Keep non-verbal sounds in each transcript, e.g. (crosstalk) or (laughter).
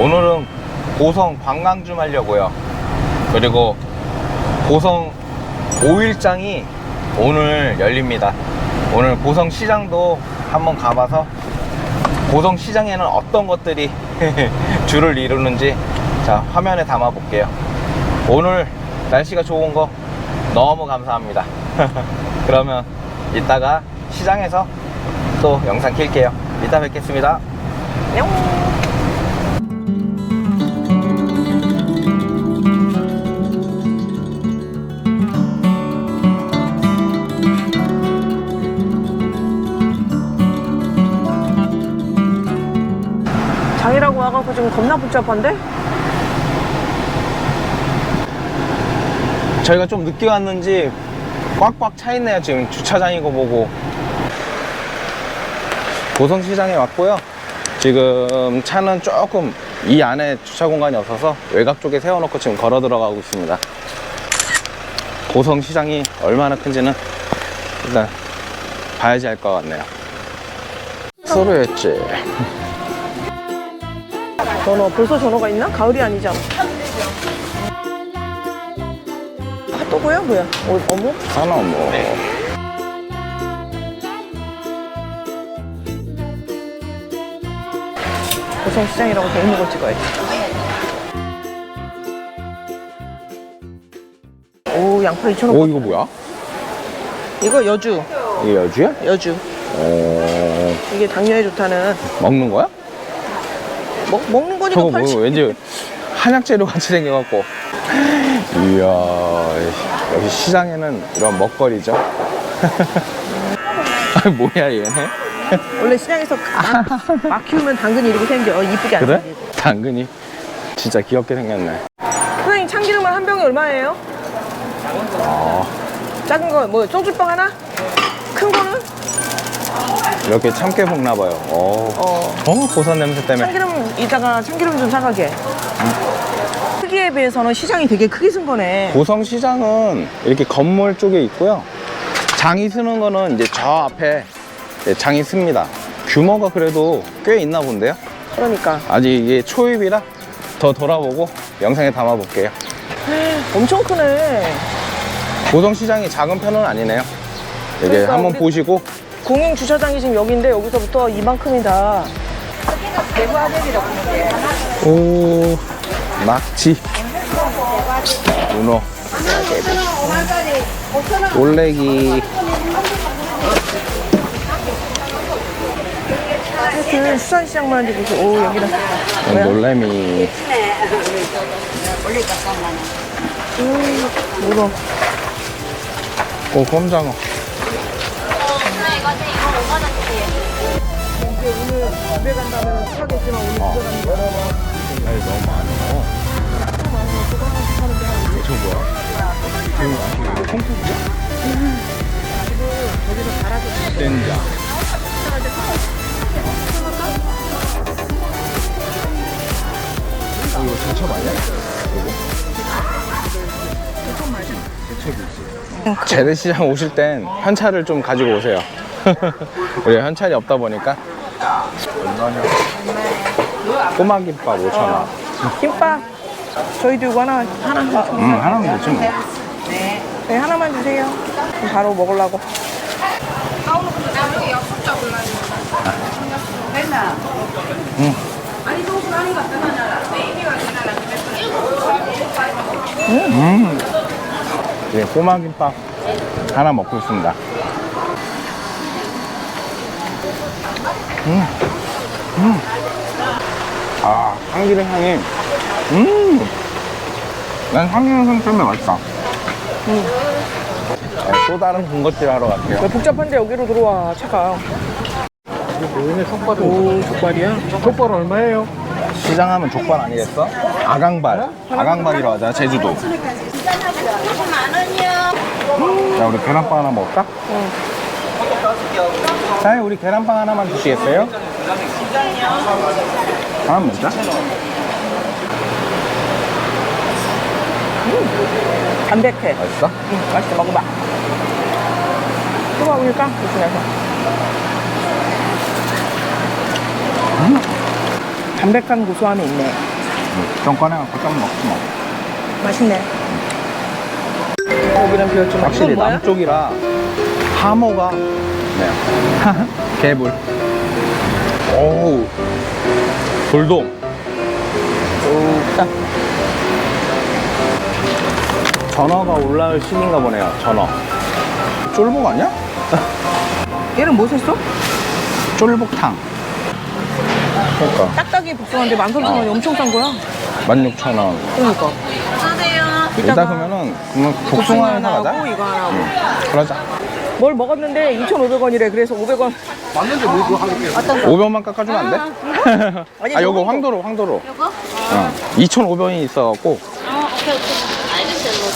오늘은 고성 관광 좀 하려고요. 그리고 고성 5일장이 오늘 열립니다. 오늘 고성 시장도 한번 가봐서 고성 시장에는 어떤 것들이 (laughs) 줄을 이루는지 자 화면에 담아 볼게요. 오늘 날씨가 좋은 거 너무 감사합니다. (laughs) 그러면 이따가 시장에서 또 영상 킬게요. 이따 뵙겠습니다. 뿅. 장이라고 와갖고 지금 겁나 복잡한데? 저희가 좀 늦게 왔는지 꽉꽉 차 있네요. 지금 주차장이고 뭐고. 고성시장에 왔고요. 지금 차는 조금 이 안에 주차 공간이 없어서 외곽 쪽에 세워놓고 지금 걸어 들어가고 있습니다. 고성시장이 얼마나 큰지는 일단 봐야지 알 것 같네요. 서로였지. 전어 벌써 전어가 있나? 가을이 아니잖아. 핫도그야 뭐야? 어, 어묵? 하나 뭐. 고성시장이라고 돼 있는 거 찍어야지. 오 양파 2,000원. 오, 이거 뭐야? 이거 여주. 이게 여주야? 여주. 어, 이게 당뇨에 좋다는 먹는 거야? 먹, 먹는 거니까 저거 뭐 팔지. 왠지 한약 재료 같이 생겨갖고 이야 역시 시장에는 이런 먹거리죠 (laughs) 아 뭐야 얘네 원래 시장에서 막, 막 키우면 당근이 이렇게 생겨. 어, 이쁘게 안 그래? 생기지. 당근이 진짜 귀엽게 생겼네 선생님 참기름은 한 병에 얼마예요? 아 작은 거뭐 소주병 하나? 큰 거는? 이렇게 참깨 볶나 봐요 어, 어. 어 고선 냄새 때문에 참기름 이따가 참기름 좀 사가게. 크기에 비해서는 시장이 되게 크게 쓴 거네. 고성 시장은 이렇게 건물 쪽에 있고요 장이 쓰는 거는 이제 저 앞에 예, 장이 씁니다 규모가 그래도 꽤 있나 본데요 그러니까 아직 이게 초입이라 더 돌아보고 영상에 담아볼게요 (gasps) 엄청 크네. 고성 시장이 작은 편은 아니네요. 이게 그러니까 한번 우리- 보시고 공영 주차장이 지금 여기인데 여기서부터 이만큼이다. 오 낙지 문어 올레기 하여튼 수산시장만 하는데 무슨 오 여기다 뭐야? 놀래미 물어. 오 꼼장어 집에 간다면 사겠지만 오늘 어. 집에 가는 거. 아니 너무 저 뭐야 지금 아직 이거 제첩 아니야? 제첩이지 재래시장 오실 땐 현찰을 좀 가지고 오세요 (laughs) 우리 현찰이 없다 보니까 얼마냐 꼬마김밥 5,000원 김밥 저희도 이거 하나 하나 음 하나면 되지 뭐 저희 하나만 주세요. 그럼 바로 먹으려고. 음. 예, 꼬마김밥 하나 먹고 있습니다. 음. 음. 아, 참기름 향이. 음. 난 참기름 향 때문에 맛있다. 네, 또 다른 군것질 하러 갈게요. 왜 복잡한데 여기로 들어와 차가. 여기는 족발이 오 족발이야? 족발 얼마예요? 시장 하면 족발 아니겠어? 아강발. 아강발이라고 하잖아, 제주도. 자, 우리 계란빵 하나 먹을까? 응. 사장님, 우리 계란빵 하나만 주시겠어요? 하나 먹자. 담백해. 맛있어? 응, 맛있어. 먹어봐. 뜨거우니까 조심해서. 담백한 고소함이 있네. 좀 꺼내갖고 좀 먹지 뭐. 맛있네. 여기는 비었지만 확실히? 남쪽이라 하모가 네. 개불. 오우. 돌돔. 오, 딱. 전어가 올라올 시기인가 보네요, 전어. 쫄복 아니야? 얘는 뭐 샀어? 쫄복탕. 그러니까. 딱딱이 복숭아인데 13,000원이 어. 엄청 싼 거야. 16,000원. 그러니까. 이따가 그러면은 그러면 복숭아 하나 하나 하고 가자. 이거 하나 하고. 그러자. 뭘 먹었는데 2,500원이래. 그래서 500원. 맞는데 뭐 그거 거? 500만 깎아주면 안 돼? (laughs) 아니, 아, 요거 요거. 황도로, 황도로. 요거? 어. 2,500원이 있어갖고. 어, 오케이, 오케이. 알겠어요. 뭐.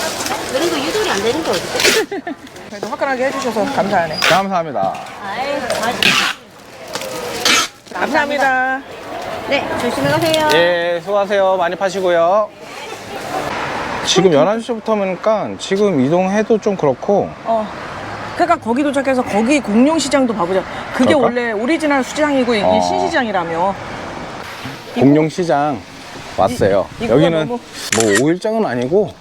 그런 거 유도리 안 되는 거 어디? (laughs) 그래도 화끈하게 해주셔서 감사하네. 감사합니다. 아이, 맛있 감사합니다. 네, 조심히 가세요. 예, 수고하세요. 많이 파시고요. 지금 11시부터니까 지금 이동해도 좀 그렇고, 어. 그러니까 거기 도착해서 거기 공룡 시장도 봐보자. 그게 그럴까? 원래 오리지널 수장이고 이게 어. 신시장이라며. 공룡시장 왔어요. 이- 이거가 여기는 너무- 뭐 5일장은 아니고,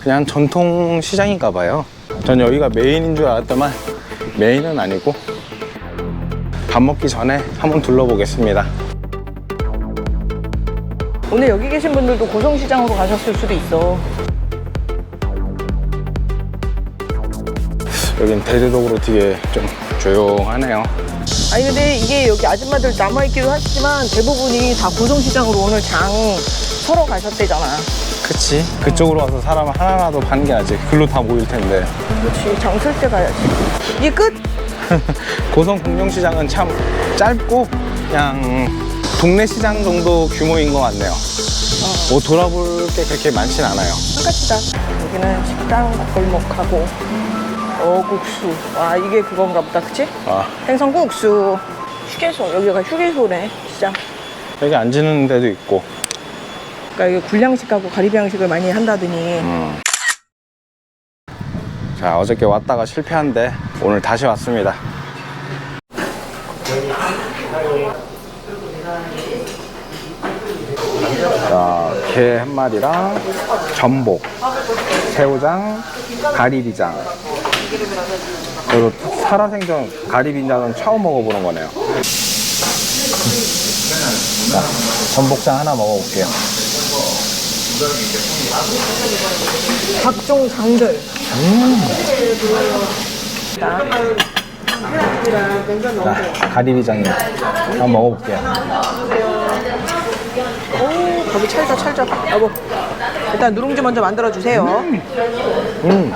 그냥 전통 시장인가 봐요. 전 여기가 메인인 줄 알았더만, 메인은 아니고, 밥 먹기 전에 한번 둘러보겠습니다. 오늘 여기 계신 분들도 고성시장으로 가셨을 수도 있어. 여긴 대대적으로 되게 좀 조용하네요. 아니 근데 이게 여기 아줌마들 남아있기도 하시지만 대부분이 다 고성시장으로 오늘 장 서러 가셨대잖아. 그치? 그쪽으로 와서 사람 하나라도 파는 게 낫지. 글로 다 모일 텐데. 그렇지. 장 쓸 때 가야지. 이게 끝? (laughs) 고성 공룡시장은 참 짧고 그냥 동네 시장 정도 규모인 것 같네요. 뭐 돌아볼 게 그렇게 많진 않아요. 똑같이다. 여기는 식당 골목하고 어국수. 와 이게 그건가 보다 그치? 아, 생선국수. 휴게소. 여기가 휴게소네 시장. 여기 앉는 데도 있고. 그러니까 이게 굴양식하고 가리비 양식을 많이 한다더니 음. 자, 어저께 왔다가 실패한데 오늘 다시 왔습니다. 자, 게 한 마리랑 전복, 새우장, 가리비장. 그리고 살아생전 가리비장은 처음 먹어보는 거네요. 자, 전복장 하나 먹어볼게요. 각종 장들. 자, 가리비장이 한번 먹어볼게요. 오, 거기 찰져 찰져. 여보, 일단 누룽지 먼저 만들어 주세요. 음.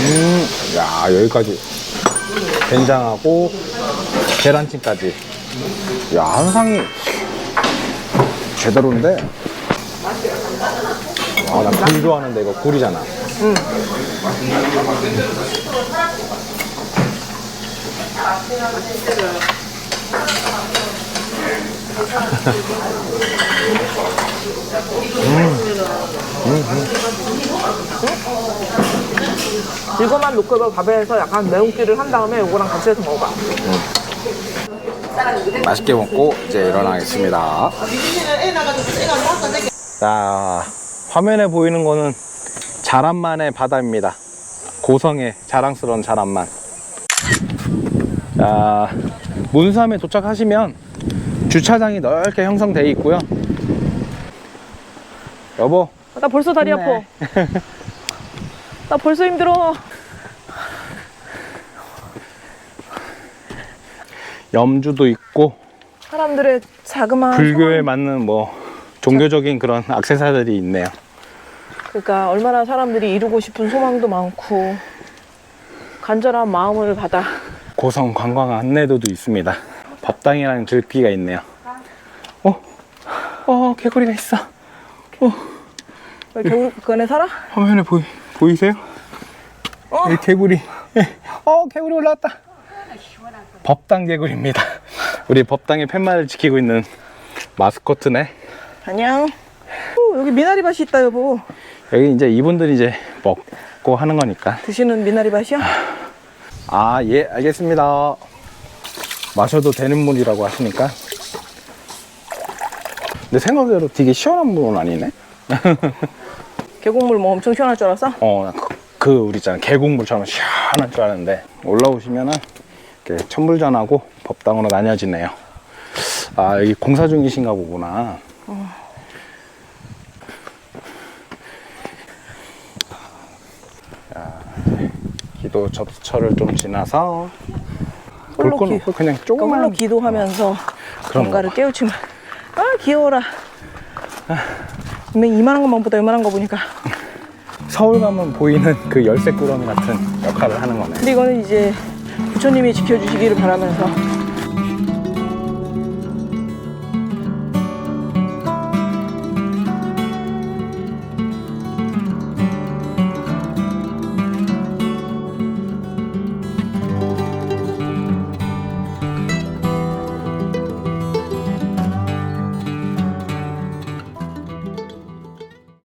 음, 야, 여기까지. 된장하고 계란찜까지. 야, 한상이 제대로인데. 아, 나굴 좋아하는데 이거 굴이잖아. 이거만 놓고 밥에 해서 약간 매운기를 한 다음에 이거랑 같이 해서 먹어봐. 맛있게 먹고 이제 일어나겠습니다. 자, 화면에 보이는 거는 자란만의 바다입니다. 고성의 자랑스러운 자란만. 자, 문삼에 도착하시면 주차장이 넓게 형성되어 있고요. 여보, 나 벌써 다리 아파. 나 벌써 힘들어. 염주도 있고 사람들의 자그마한 불교에 맞는 뭐 종교적인 그런 액세서리들이 있네요. 그러니까 얼마나 사람들이 이루고 싶은 소망도 많고 간절한 마음을 받아. 고성 관광 안내도도 있습니다. 법당이라는 글귀가 있네요. 어, 어, 개구리가 있어. 왜 겨울 그 안에 살아? 화면에 보이, 보이세요? 어. 이 개구리. 예. 어, 개구리 올라왔다. 법당 개구리입니다. 우리 법당의 팻말을 지키고 있는 마스코트네. 안녕. 오, 여기 미나리 밭이 있다 여보. 여기 이제 이분들이 이제 먹고 하는 거니까. 드시는 미나리 밭이야? 아, 예, 알겠습니다. 마셔도 되는 물이라고 하시니까. 근데 생각외로 되게 시원한 물은 아니네. (laughs) 계곡물 뭐 엄청 시원할 줄 알았어? 어, 그, 그 우리 있잖아 계곡물처럼 시원할 줄 알았는데 올라오시면은 이렇게 천불전하고 법당으로 나뉘어지네요. 아 여기 공사 중이신가 보구나. 자, 기도 접수처를 좀 지나서 홀로 기- 그냥 그러니까 조금만 홀로 기도하면서 그런 뭔가를 거. 깨우치면 아 귀여워라 분명히 이만한 것만 보다 이만한 거 보니까 서울 가면 보이는 그 열쇠 꾸러미 같은 역할을 하는 거네. 근데 이거는 이제 부처님이 지켜주시기를 바라면서